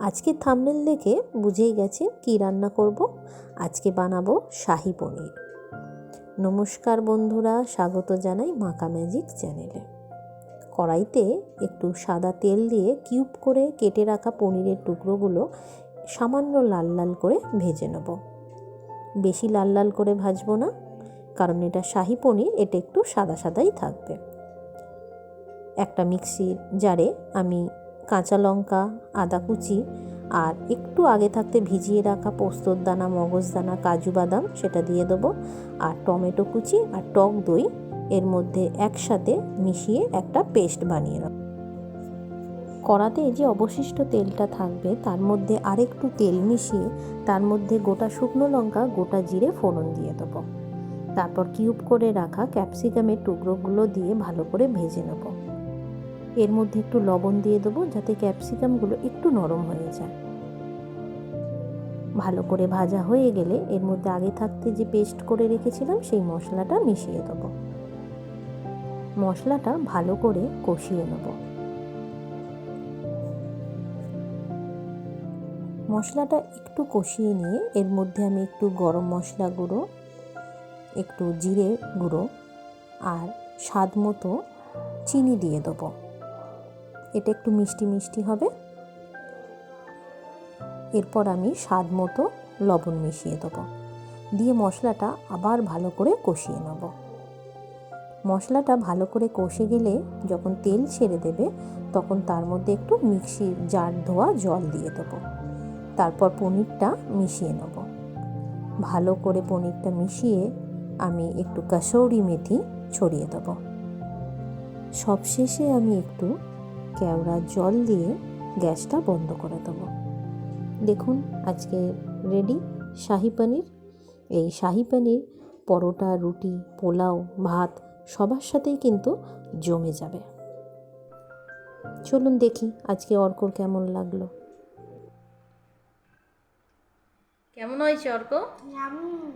আজকে থামনেল দেখে বুঝেই গেছে কি রান্না করব। আজকে বানাবো শাহি পনির। নমস্কার বন্ধুরা, স্বাগত জানাই মাকা ম্যাজিক চ্যানেলে কড়াইতে একটু সাদা তেল দিয়ে কিউব করে কেটে রাখা পনিরের টুকরোগুলো সামান্য লাল লাল করে ভেজে নেব। বেশি লাল লাল করে ভাজবো না, কারণ এটা শাহি পনির, এটা একটু সাদা সাদাই থাকবে। একটা মিক্সির জারে আমি কাঁচা লঙ্কা, আদা কুচি আর একটু আগে থাকতে ভিজিয়ে রাখা পোস্তর দানা, মগজ দানা, কাজু বাদাম সেটা দিয়ে দেবো আর টমেটো কুচি আর টক দই এর মধ্যে একসাথে মিশিয়ে একটা পেস্ট বানিয়ে নেব। কড়াতে যে অবশিষ্ট তেলটা থাকবে তার মধ্যে আরেকটু তেল মিশিয়ে তার মধ্যে গোটা শুকনো লঙ্কা, গোটা জিরে ফোড়ন দিয়ে দেবো। তারপর কিউব করে রাখা ক্যাপসিকামের টুকরোগুলো দিয়ে ভালো করে ভেজে নেব। এর মধ্যে একটু লবণ দিয়ে দেবো যাতে ক্যাপসিকামগুলো একটু নরম হয়ে যায়। ভালো করে ভাজা হয়ে গেলে এর মধ্যে আগে থাকতে যে পেস্ট করে রেখেছিলাম সেই মশলাটা মিশিয়ে দেবো। মশলাটা ভালো করে কষিয়ে নেব। মশলাটা একটু কষিয়ে নিয়ে এর মধ্যে আমি একটু গরম মশলা গুঁড়ো, একটু জিরে গুঁড়ো আর স্বাদ মতো চিনি দিয়ে দেবো। এটা একটু মিষ্টি মিষ্টি হবে। এরপর আমি স্বাদ মতো লবণ মিশিয়ে দেবো। দিয়ে মশলাটা আবার ভালো করে কষিয়ে নেব। মশলাটা ভালো করে কষে গেলে যখন তেল ছেড়ে দেবে, তখন তার মধ্যে একটু মিক্সির জার ধোয়া জল দিয়ে দেবো। তারপর পনিরটা মিশিয়ে নেব। ভালো করে পনিরটা মিশিয়ে আমি একটু কাসৌরি মেথি ছড়িয়ে দেবো। সবশেষে আমি একটু কেওড়া জল দিয়ে গ্যাসটা বন্ধ করে দেবো। দেখুন আজকে রেডি শাহি পনির। এই শাহি পনির পরোটা রুটি পোলাও ভাত সবার সাথেই কিন্তু জমে যাবে। চলুন দেখি আজকে অর্কর কেমন লাগল। কেমন হয়েছে অর্ক? Yum.